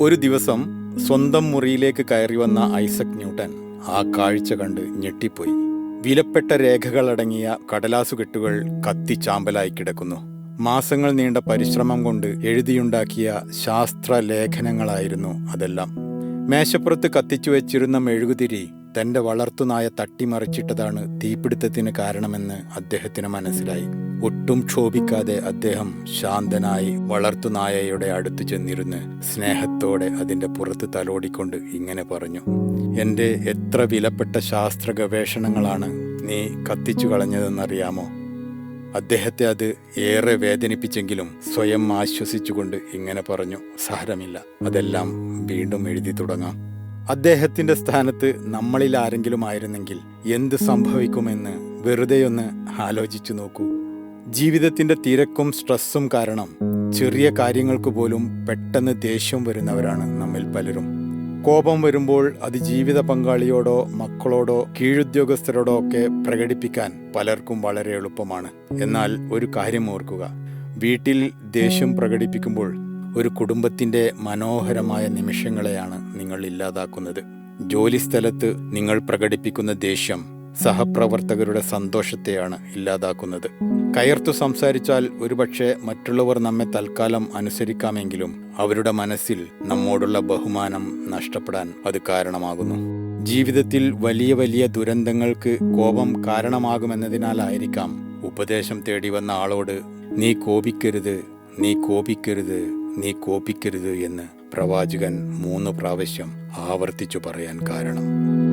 ഒരു ദിവസം സ്വന്തം മുറിയിലേക്ക് കയറി വന്ന ഐസക് ന്യൂട്ടൻ ആ കാഴ്ച കണ്ട് ഞെട്ടിപ്പോയി. വിലപ്പെട്ട രേഖകളടങ്ങിയ കടലാസുകെട്ടുകൾ കത്തിച്ചാമ്പലായി കിടക്കുന്നു. മാസങ്ങൾ നീണ്ട പരിശ്രമം കൊണ്ട് എഴുതിയുണ്ടാക്കിയ ശാസ്ത്ര ലേഖനങ്ങളായിരുന്നു അതെല്ലാം. മേശപ്പുറത്ത് കത്തിച്ചു വെച്ചിരുന്ന മെഴുകുതിരി തന്റെ വളർത്തുനായ തട്ടിമറിച്ചിട്ടതാണ് തീപിടുത്തത്തിന് കാരണമെന്ന് അദ്ദേഹത്തിന് മനസ്സിലായി. ഒട്ടും ക്ഷോഭിക്കാതെ അദ്ദേഹം ശാന്തനായി വളർത്തുനായയുടെ അടുത്ത് ചെന്നിരുന്ന് സ്നേഹത്തോടെ അതിന്റെ പുറത്ത് തലോടിക്കൊണ്ട് ഇങ്ങനെ പറഞ്ഞു എന്റെ എത്ര വിലപ്പെട്ട ശാസ്ത്ര ഗവേഷണങ്ങളാണ് നീ കത്തിച്ചു കളഞ്ഞതെന്നറിയാമോ? അദ്ദേഹത്തെ അത് ഏറെ വേദനിപ്പിച്ചെങ്കിലും സ്വയം ആശ്വസിച്ചുകൊണ്ട് ഇങ്ങനെ പറഞ്ഞു സാരമില്ല അതെല്ലാം വീണ്ടും എഴുതി തുടങ്ങാം. അദ്ദേഹത്തിന്റെ സ്ഥാനത്ത് നമ്മളിൽ ആരെങ്കിലും ആയിരുന്നെങ്കിൽ എന്ത് സംഭവിക്കുമെന്ന് വെറുതെയൊന്ന് ആലോചിച്ചു നോക്കൂ. ജീവിതത്തിന്റെ തിരക്കും സ്ട്രെസ്സും കാരണം ചെറിയ കാര്യങ്ങൾക്ക് പോലും പെട്ടെന്ന് ദേഷ്യം വരുന്നവരാണ് നമ്മിൽ പലരും. കോപം വരുമ്പോൾ അത് ജീവിത പങ്കാളിയോടോ മക്കളോടോ കീഴുദ്യോഗസ്ഥരോടോ ഒക്കെ പ്രകടിപ്പിക്കാൻ പലർക്കും വളരെ എളുപ്പമാണ്. എന്നാൽ ഒരു കാര്യം ഓർക്കുക. വീട്ടിൽ ദേഷ്യം പ്രകടിപ്പിക്കുമ്പോൾ ഒരു കുടുംബത്തിന്റെ മനോഹരമായ നിമിഷങ്ങളെയാണ് നിങ്ങൾ ഇല്ലാതാക്കുന്നത്. ജോലിസ്ഥലത്ത് നിങ്ങൾ പ്രകടിപ്പിക്കുന്ന ദേഷ്യം സഹപ്രവർത്തകരുടെ സന്തോഷത്തെയാണ് ഇല്ലാതാക്കുന്നത്. കയർത്തു സംസാരിച്ചാൽ ഒരുപക്ഷെ മറ്റുള്ളവർ നമ്മെ തൽക്കാലം അനുസരിക്കാമെങ്കിലും അവരുടെ മനസ്സിൽ നമ്മോടുള്ള ബഹുമാനം നഷ്ടപ്പെടാൻ അത് കാരണമാകുന്നു. ജീവിതത്തിൽ വലിയ വലിയ ദുരന്തങ്ങൾക്ക് കോപം കാരണമാകുമെന്നതിനാലായിരിക്കാം ഉപദേശം തേടി വന്ന ആളോട് നീ കോപിക്കരുത് നീ കോപിക്കരുത് നീ കോപിക്കരുത് എന്ന് പ്രവാചകൻ മൂന്ന് പ്രാവശ്യം ആവർത്തിച്ചു പറയാൻ കാരണം.